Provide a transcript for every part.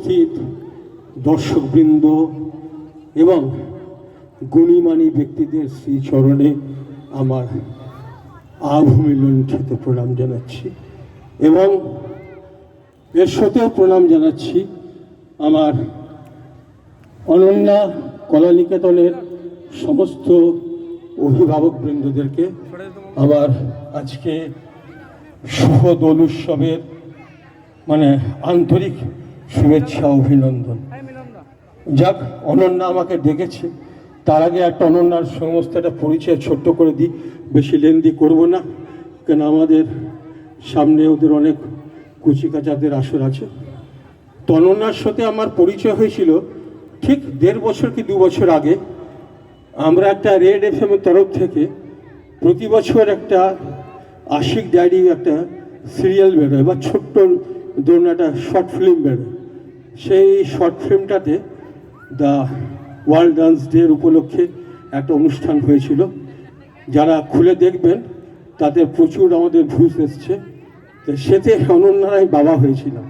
উপস্থিত দর্শকবৃন্দ এবং গুণীমানী ব্যক্তিদের শ্রীচরণে আমার আভূমি প্রণাম জানাচ্ছি। এবং এর সাথেও প্রণাম জানাচ্ছি আমার অনন্যা কলানিকেতনের সমস্ত অভিভাবক বৃন্দদেরকে আবার আজকে শুভ দোল উৎসবের মানে আন্তরিক শুভেচ্ছা, অভিনন্দন। যাক, অনন্যা আমাকে ডেকেছে। তার আগে একটা অনন্যার সমস্ত একটা পরিচয় ছোট্ট করে দিই। বেশি লেন্দি করব না, কেন আমাদের সামনে ওদের অনেক কুচিকাচাদের আসর আছে। তো অনন্যার সাথে আমার পরিচয় হয়েছিল ঠিক দেড় বছর কি দু বছর আগে। আমরা একটা রেড এফ এর তরফ থেকে প্রতি বছর একটা আশিক ডায়েরি একটা সিরিয়াল বেরোয় বা ছোট্ট ধরুন একটা শর্ট ফিল্ম বেরোয়। সেই শর্ট ফিল্মটাতে দ্য ওয়ার্ল্ড ডান্স ডে উপলক্ষে একটা অনুষ্ঠান হয়েছিল। যারা খুলে দেখবেন, তাদের প্রচুর আমাদের ভুজ এসছে। তো সেতে আমি বাবা হয়েছিলাম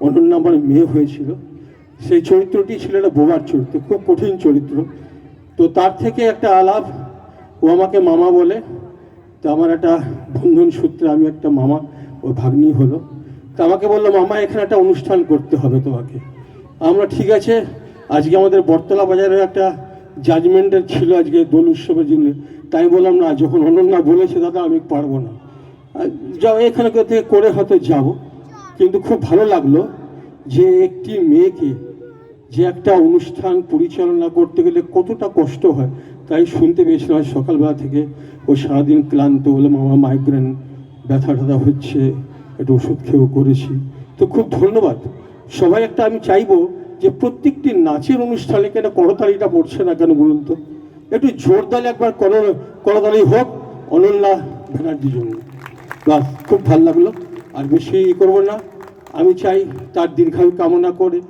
অনন্যা আমার মেয়ে হয়েছিল। সেই চরিত্রটি ছিল একটা বোবার চরিত্র, খুব কঠিন চরিত্র। তো তার থেকে একটা আলাপ, ও আমাকে মামা বলে। তো আমার একটা বন্ধন সূত্রে আমি একটা মামা, ও ভাগ্নি হলো। তো আমাকে বলল, মামা, এখানে একটা অনুষ্ঠান করতে হবে তোমাকে। আমরা, ঠিক আছে। আজকে আমাদের বটতলা বাজারে একটা জাজমেন্টের ছিল আজকে দোল উৎসবের জন্য। তাই বললাম, না, যখন অনন্যা বলেছে, দাদা, আমি পারব না। যাও, এখানে থেকে করে হয়তো যাব। কিন্তু খুব ভালো লাগল যে একটি মেয়েকে যে একটা অনুষ্ঠান পরিচালনা করতে গেলে কতটা কষ্ট হয়, তাই শুনতে পেয়েছিলাম সকালবেলা থেকে ও সারাদিন ক্লান্ত বলে মামা মাইগ্রেন ব্যথা ট্যাথা হচ্ছে। একটু ওষুধ খেয়েও করেছি। তো খুব ধন্যবাদ। সবাই একটা আমি চাইব যে প্রত্যেকটি নাচের অনুষ্ঠানে কেন করতালিটা পড়ছে না কেন বলুন তো? একটু জোরদালে একবার কর, করতালি হোক, অনন্যা ব্যানার্জির জন্য। বাস খুব ভালো লাগল। আর বেশি ই করব না। আমি চাই তার দীর্ঘায়ু কামনা করে,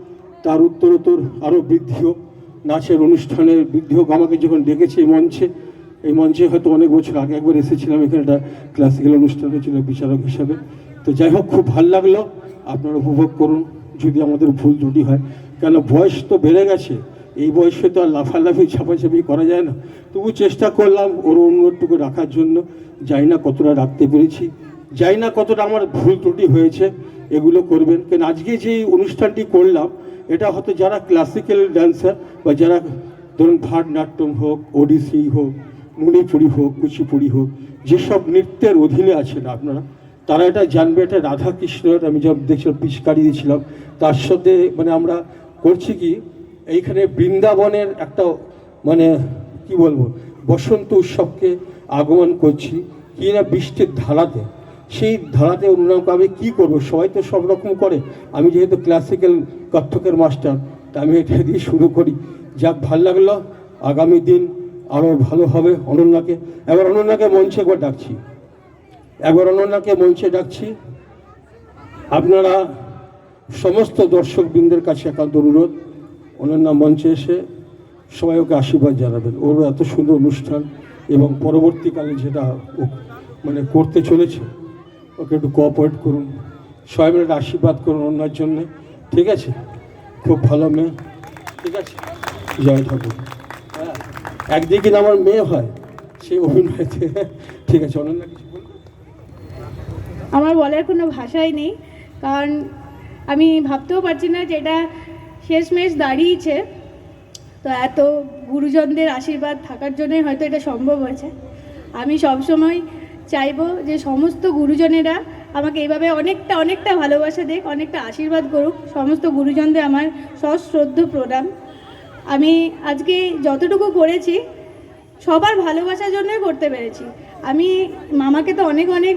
তার উত্তরোত্তর আরও বৃদ্ধি হোক। নাচের অনুষ্ঠানের বৃদ্ধি হোক। আমাকে যখন ডেকেছে এই মঞ্চে এই মঞ্চে হয়তো অনেক বছর আগে একবার এসেছিলাম এখানে একটা ক্লাসিক্যাল অনুষ্ঠান হয়েছিল বিচারক হিসাবে। তো যাই হোক, খুব ভালো লাগল। আপনারা উপভোগ করুন, যদি আমাদের ভুল ত্রুটি হয়। কেন, বয়স তো বেড়ে গেছে। এই বয়সে তো আর লাফালাফি ছাপাছাপি করা যায় না। তবু চেষ্টা করলাম ওর অন্যটুকু রাখার জন্য। জানি না কতটা রাখতে পেরেছি। যাই না কতটা আমার ভুল ত্রুটি হয়েছে। এগুলো করবেন কেন? আজকে যে অনুষ্ঠানটি করলাম, এটা হয়তো যারা ক্লাসিক্যাল ড্যান্সার বা যারা ধরুন ভারতনাট্যম হোক, ওডিসি হোক মণিপুরি হোক, কুচিপুড়ি হোক, যেসব নৃত্যের অধীনে আছেন আপনারা তারা এটা জানবে, এটা রাধা কৃষ্ণের আমি যখন দেখছিলাম, পিচকারি দিয়েছিলাম, তার সাথে মানে আমরা করছি কি, এইখানে বৃন্দাবনের একটা মানে কি বলব, বসন্ত উৎসবকে আগমন করছি, কি না বৃষ্টির ধারাতে সেই ধারাতে অন্যরকম আমি কী করব? সবাই তো সব রকম করে। আমি যেহেতু ক্লাসিক্যাল কত্থকের মাস্টার তা আমি এটা দিয়ে শুরু করি। যাক, ভালো লাগল। আগামী দিন আরও ভালো হবে অনন্যাকে। এবার অনন্যাকে মঞ্চে একবার ডাকছি। একবার অনন্যাকে মঞ্চে ডাকছি। আপনারা সমস্ত দর্শকবৃন্দের কাছে একান্ত অনুরোধ। অনন্যা মঞ্চে এসে সবাই ওকে আশীর্বাদ জানাবেন। ওর এত সুন্দর অনুষ্ঠান এবং পরবর্তীকালে যেটা মানে করতে চলেছে, ওকে একটু কোঅপারেট করুন। সবাই মিলে আশীর্বাদ করুন অন্যার জন্যে। ঠিক আছে? খুব ভালো মেয়ে। ঠিক আছে? জয় ঠাকুর। হ্যাঁ। একদিকে আমার মেয়ে হয়, সেই অভিনয়তে। ঠিক আছে অনন্যা কিছু আমার বলার কোনো ভাষাই নেই, কারণ আমি ভাবতেও পারছি না যে এটা শেষমেশ দাঁড়িয়েছে। তো এত গুরুজনদের আশীর্বাদ থাকার জন্যই হয়তো এটা সম্ভব হয়েছে। আমি সবসময় চাইব যে সমস্ত গুরুজনেরা আমাকে এইভাবে অনেকটা অনেকটা ভালোবাসা দেখ অনেকটা আশীর্বাদ করুক। সমস্ত গুরুজনদের আমার সশ্রদ্ধ প্রণাম। আমি আজকে যতটুকু করেছি, সবার ভালোবাসার জন্যই করতে পেরেছি। আমি মামাকে তো অনেক অনেক